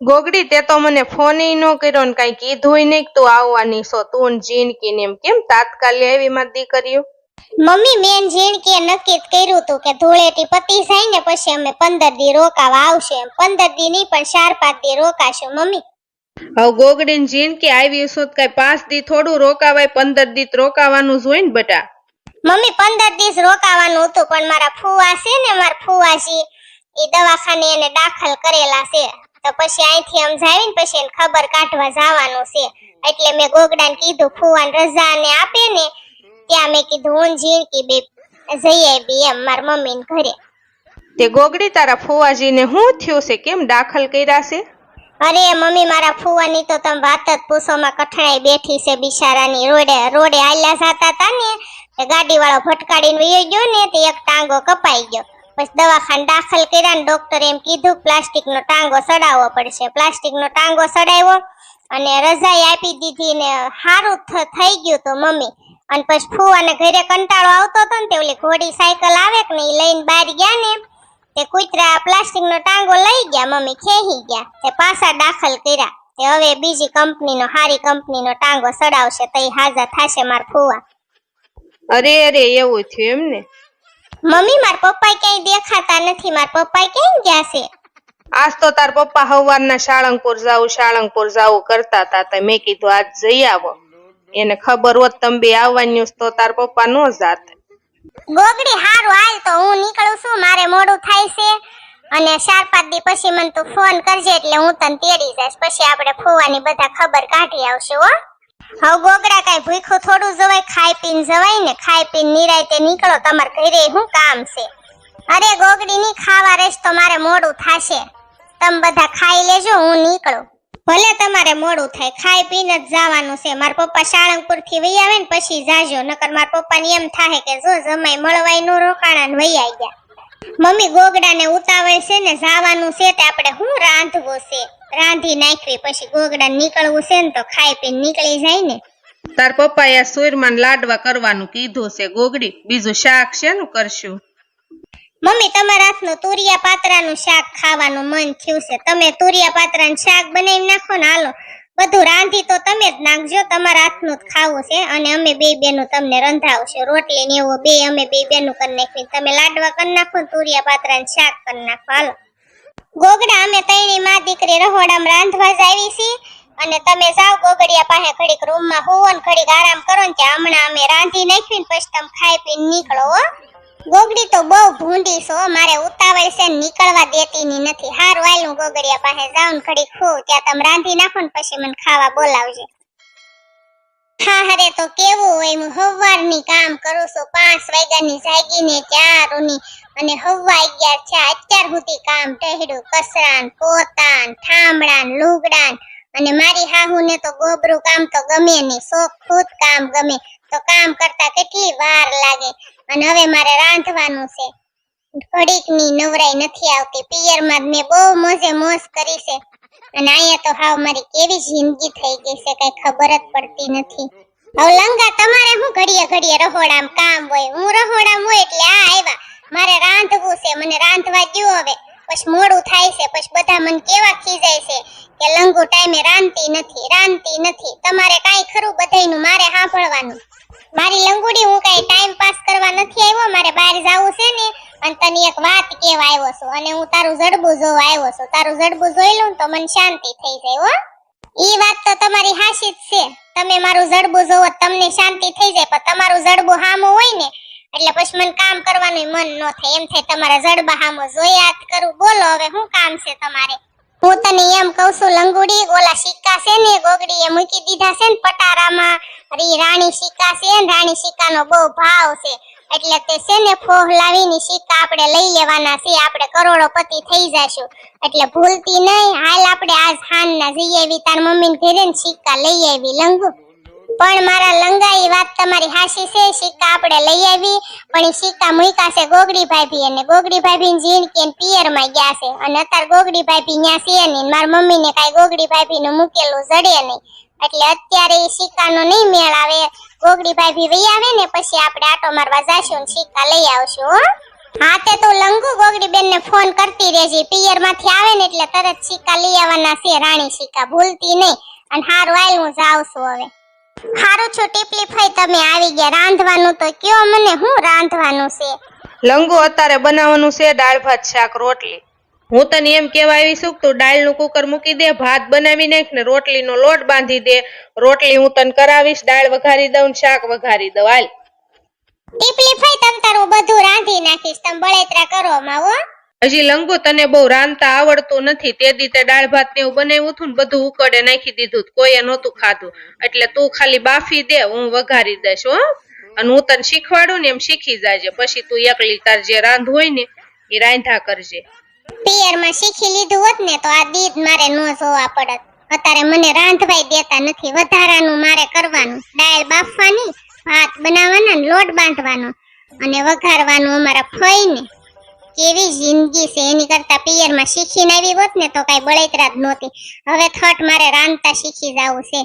ગોગડી તે તો મને ફોન ન કર્યો ને કઈ કીધું નહીં તું આવવાની છો તું ને જીનકી ને એમ. કેમ તાત્કાલિક આવી મારી દીકરીઓ? મમ્મી બેન ઝીણકીએ નક્કી કર્યું હતું કે ધૂળેટી પતી જાય ને પછી અમે પંદર દી રોકાવા આવશે એમ. પંદર દી નહીં પણ ચાર પાંચ દી રોકાશું મમ્મી. હવે ગોગડી ને જીણકી આવી છો કઈ પાંચ દી થોડું રોકાવાય પંદર દી રોકાવાનું જ હોય ને બેટા. મમ્મી પંદર દિવસ રોકાવાનું હતું પણ મારા ફુવા છે ને મારા ફુવાજી એ દવાખાને એને દાખલ કરેલા છે. તો પછી અહીંથી આમ જાવીને પછી એને ખબર કાઢવા જવાનું છે. એટલે મેં ગોગડાને કીધું ફુવાન રજા ને આપે ને. ત્યાં મેં કીધું હું ને ઝીણકી બે જઈએ બી એમ મારા મમ્મીને ઘરે. તે ગોગડી તારા ફુવાજીને શું થયું છે? કેમ દાખલ કર્યા છે? અરે મમ્મી મારા ફુવાની તો તમે વાત જ પૂછોમાં કઠણાઈ બેઠી છે બિચારાની. રોડે રોડે આલ્યા જાતા હતા ને ગાડીવાળો ગાડી વાળો ફટકાડીને વયો ગયો ને તે એક ટાંગો કપાઈ ગયો. પછી દવાખાને દાખલ કર્યા ને ડોક્ટરે એમ કીધું પ્લાસ્ટિક નો ટાંગો સડાવવો પડશે. પ્લાસ્ટિક નો ટાંગો સડાવ્યો અને રજાઈ આપી દીધી ને સારું થઈ ગયું તો મમ્મી. અને પછી ફુવાને ઘરે કંટાળો આવતો હતો ને તે ઓલી ઘોડી સાયકલ આવે કે ને એ લઈને બહાર ગયા ને તે કૂતરા પ્લાસ્ટિક નો ટાંગો લઈ ગયા, મમ્મી ખેહી ગયા. તે પાછા દાખલ કર્યા. તે હવે બીજી કંપનીનો, હારી કંપનીનો ટાંગો સડાવશે તઈ હાજર થાશે માર ફુવા. અરે અરે, એવું થયું એમ ને મમ્મી માર પપ્પા ક્યાંય દેખાતા નથી. માર પપ્પા ક્યાંય ગયા છે? આજ તો તાર પપ્પા હવારના શાળંગપુર જાવું શાળંગપુર જાવું કરતા હતા તો મેં કીધું આજ જઈ આવો. એને ખબર હોત તમે બે આવવાની તો તાર પપ્પા નો જાત. ગોગડી હારું હાલ તો હું નીકળું છું. મારે મોડું થાય છે. અને ચાર પાંચ દી પછી મને તું ફોન કરજે એટલે હું તને તેડી જઈશ. પછી આપણે ફોવાની બધા ખબર કાઢી આવશે હો. હવે ગોગડા કઈ ભૂખ્યું થોડું જવાય, ખાઈ પીને જવાય ને, ખાઈ પીને નિરાયતે નીકળો, તમારે ઘરે શું કામ છે? અરે, ગોગડી ની ખાવા રેસ તો મોડું થાશે. તમ બધા ખાઈ લેજો, હું નીકળું. ભલે તમારે મોડું થાય, ખાઈ પીને જ જવાનું છે. મારા પપ્પા સાળંગપુરથી વહી આવે ને પછી જાજો, નકર મારા પપ્પા ને એમ થાય કે જો જમાઈ મળવાયનું રોકાણા ને વહી આઈ ગયા. મમ્મી ગોગડાને ઉતાવળ છે ને, જવાનું છે તે આપણે હું રાંધવું છે? રાંધી નાખવી પછી ગોગડા નીકળવું છે ને તો ખાઈ પીને નીકળી જાય ને. તાર પપ્પાએ સુરમાન લાડવા કરવાનું કીધું છે. ગોગડી બીજું શાક શેનું કરશું? મમ્મી તમારા હાથનું તુરિયા પાત્રાનું શાક ખાવાનું મન થયું છે. તમે તુરિયા પાત્રાનું શાક બનાવી નાખો ને હાલો. બધું રાંધી તો તમે જ નાખજો તમારા હાથનું જ ખાવું છે. અને અમે બે બેનું તમને રંધાવશે. રોટલી ને એવું બે અમે બે બેનું કરી નાખવી તમે લાડવા કરી નાખો ને તુરિયા પાત્રાનું શાક કરી નાખો. હાલો. ગોગડા, અમે તૈણી માં દીકરી રહોડામાં રાંધવા જ છીએ. અને તમે જાઓ ગોગડિયા પાસે, ઘડીક રૂમમાં હોવો ને ઘડીક આરામ કરો ને ત્યાં હમણાં અમે રાંધી નાખી ને પછી તમે ખાઈ પીને નીકળો ગોગડી તો બહુ ભૂંડી છો મારે ઉતાવળ છે નીકળવા દેતી ની નથી. હારું આયલું ગોગડિયા પાસે જાઉં ઘડીક ખો ત્યાં તમે રાંધી નાખો ને પછી મને ખાવા બોલાવજે. હા તો કેવું હું હવારની કામ કરું છું, પાંચ વાગ્યાની જાગીને ચારુની, અને હવા અગિયાર છે, અત્યાર સુધી કામ ટહેડું, કસરાન, પોતાન ઠામડાન લુગડાન, અને મારી હાહુને તો ગોબરું કામ તો ગમે નહીં, શોખ ખુદ કામ ગમે, તો કામ કરતા કેટલી વાર લાગે, અને હવે મારે રાંધવાનું છે. ઘડીકની નવરાઈ નથી આવતી, પિયરમાં મેં બહુ મોજે મોજ કરી છે. અને અહીંયા તો હાવ મારી કેવી જિંદગી થઈ ગઈ છે, કઈ ખબર જ પડતી નથી. હવે લંગા, તમારે હું ઘડીએ ઘડીએ રહોડામાં કામ હોય? હું રહોડામાં હોય એટલે આ આવ્યા. મારે રાંધવું છે, મને રાંધવા દો હવે. પછી મોડું થાય છે, પછી બધા મને કેવા ખીજાય છે કે લંગુ ટાઈમે રાંધતી નથી રાંધતી નથી. તમારે કાંઈ ખરું બધાયનું? મારે સાંભળવાનું. મારી લંગુડી હું કાંઈ ટાઈમ પાસ કરવા નથી આવ્યો? મારે બહાર જવું છે ને? અને તને એક વાત કેવા આવ્યો છું, અને હું તારું જડબું જોવા આવ્યો છું. તારું જડબું જોઈ લઉં તો મને શાંતિ થઈ જાય, હો. ઈ વાત તો તમારી હાસી જ છે. તમે મારું જડબું જોવો તમને શાંતિ થઈ જાય, પણ તમારું જડબું હામું હોય ને, એટલે પછી મને કામ કરવાનું મન ન થાય. એમ થાય તમારા જડબા હામો જોયા જ કરું. બોલો હવે, શું કામ છે તમારે? હું તને એમ કહું છું, લંગુડી, ઓલા સિક્કા છે ને ગોગડી એ મૂકી દીધા છે ને પટારામાં. રી રાણી સિક્કા છે ને, રાણી સિક્કાનો બહુ ભાવ છે. એટલે તે છે ને ફોહ લાવીને સિક્કા આપણે લઈ લેવાના છે, આપણે કરોડોપતિ થઈ જશું. એટલે ભૂલતી નહીં હાલ આપણે આજ હાનના જઈ આવી તાર મમ્મીને ઘેરે સિક્કા લઈ આવી લંગુ. પણ મારા લંગા ઈ વાત તમારી હાશી છે સિક્કા આપણે લઈ આવી, પણ સિક્કા મૂક્યા છે ગોગડી ભાભી અને ગોગડી ભાભી જીણ કે પિયરમાં ગયા છે. અને અત્યારે ગોગડી ભાભી ન્યા છે નહીં મારા મમ્મી ને કઈ ગોગડી ભાભી નું મૂકેલું જડે નહીં. એટલે અત્યારે એ સિક્કાનો નહીં મેળ આવે. ગોગડી ભાભી વહી આવે ને, પછી આપણે આટો મારવા જાશું ને સિક્કા લઈ આવશું, હો. હા, તે તું લંગુ ગોગડી બેન ને ફોન કરતી રહેજે. પિયરમાંથી આવે ને એટલે તરત સિક્કા લઈ આવવાના છે, રાણી સિક્કા ભૂલતી નહીં. અને હારું આય હું જાઉં છું હવે. હારું છો ટીપલી ફઈ તમે આવી ગયા. રાંધવાનું તો કયો મને હું રાંધવાનું છે? લંગુ અત્યારે બનાવવાનું છે દાળ ભાત શાક રોટલી. હું તને એમ કેવા આવી છું તું દાળનું કુકર મૂકી દે ભાત બનાવી નાખ ને રોટલીનો લોટ બાંધી દે. રોટલી હું તને કરાવીશ દાળ વઘારી દઉં શાક વઘારી દઉં. હાલ. ટીપલી ફઈ તમ તારું બધું રાંધી નાખીશ. તમ બળેતરા કરો માં હો. હજી લંગો તને બહુ રાંધતા આવડતું નથી. તે દીતે દાળ ભાત ને એવું બનાવ્યું હતું બધું ઉકળે નાખી દીધું. કોઈએ નહોતું ખાધું. એટલે તું ખાલી બાફી દે, હું વઘારી દઈશ, હો. અને હું તને શીખવાડું ને એમ શીખી જાજે. પછી તું એકલી તાર જે રાંધ હોય ને, એ રાંધા કરજે. પિયરમાં શીખી લીધું હોત ને, તો આ દીદ મારે નો જોવા પડત. અત્યારે મને રાંધવાય દેતા નથી. વધારાનું મારે કરવાનું. દાળ બાફવાની, ભાત બનાવવાના લોટ બાંધવાનો. અને વઘારવાનું અમારા ફઈને. કેવી જિંદગી છે? એની કરતા પિયરમાં શીખીને આવી હોત ને તો કઈ બળતરા જ નહોતી. હવે થટ મારે રાંધતા શીખી જવું છે.